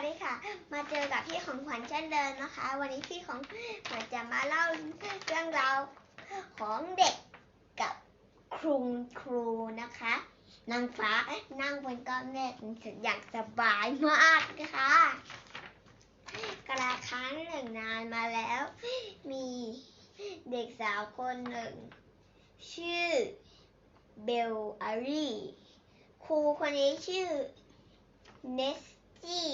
วัสดีค่ะ มาเจอกับพี่ของขวัญเช่นเดิมนะคะ วันนี้พี่ของขวัญจะมาเล่าเรื่องราวของเด็กกับครูครูนะคะ นางฟ้านั่งบนก้อนเมฆอย่างสบายมากนะคะกระครั้งหนึ่งนานมาแล้ว มีเด็กสาวคนหนึ่ง ชื่อเบลอารีครูคนนี้ชื่อเนสจี้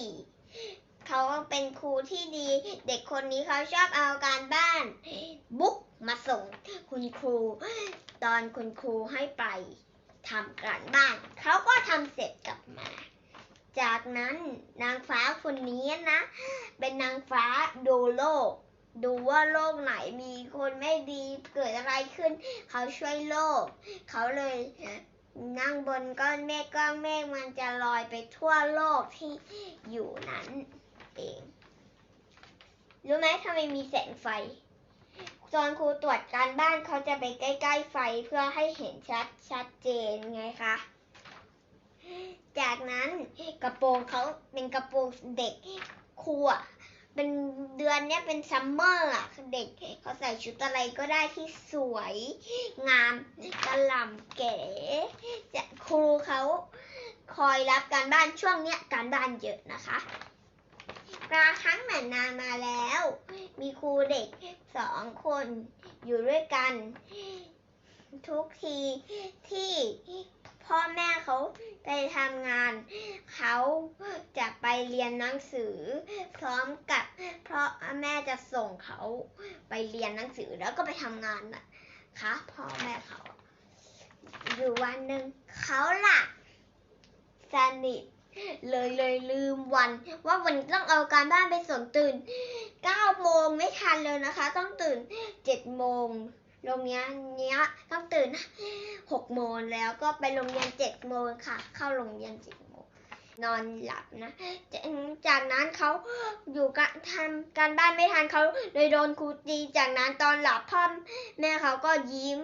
เขาเป็นครูที่ดี เด็กคนนี้เขาชอบเอาการบ้าน บุ๊กมาส่งคุณครู ตอนคุณครูให้ไปทำการบ้าน เขาก็ทำเสร็จกลับมา จากนั้นนางฟ้าคนนี้นะ เป็นนางฟ้าดูโลก ดูว่าโลกไหนมีคนไม่ดีเกิดอะไรขึ้น เขาช่วยโลก เขาเลย นั่งบนก้อนเมฆก้อนเมฆมันจะลอยไปทั่วโลกที่อยู่นั้นเองรู้ไหมทำไมมีแสงไฟ ตอนครูตรวจการบ้านเขาจะไปใกล้ๆไฟเพื่อให้เห็นชัดชัดเจนไงคะ จากนั้นกระโปรงเขาเป็นกระโปรงเด็กครูอะ เป็นเดือนเนี้ยเป็นซัมเมอร์อะเด็กเขาใส่ชุดอะไรก็ได้ที่สวย งามกระหล่ำเก๋จะครูเขาคอยรับการบ้านช่วงเนี้ยการบ้านเยอะนะคะกลาครั้งหนึ่งนานมาแล้ว มีครูเด็กสองคนอยู่ด้วยกัน ทุกทีที่พ่อแม่เขาไปทำงาน เขาจะไปเรียนหนังสือ พร้อมกับ เพราะแม่จะส่งเขาไปเรียนหนังสือแล้วก็ไปทำงานนะคะพ่อแม่เขา อยู่วันหนึ่งเขาหลับสนิทเลยเลยลืมวัน ว่าวันต้องเอาการบ้านไปส่งตื่นเก้าโมงไม่ทันเลยนะคะ ต้องตื่นเจ็ดโมงโรงเรียนเนี้ยต้องตื่นหกโมงแล้วก็ไปโรงเรียนเจ็ดโมงค่ะ เข้าโรงเรียนเจ็ดโมง นอนหลับนะ จากนั้นเขาอยู่กับทำการบ้านไม่ทันเขาเลยโดนครูตี จากนั้นตอนหลับพ่อแม่เขาก็ยิ้ม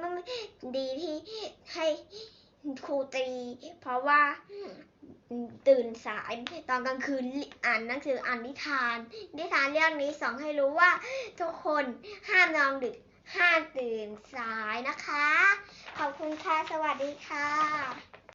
ดีที่ให้ครูตี เพราะว่าตื่นสายตอนกลางคืนอ่านหนังสืออ่านนิทาน นิทานเรื่องนี้สอนให้รู้ว่าทุกคนห้ามนอนดึกห้ามตื่นสายนะคะ ขอบคุณค่ะ สวัสดีค่ะ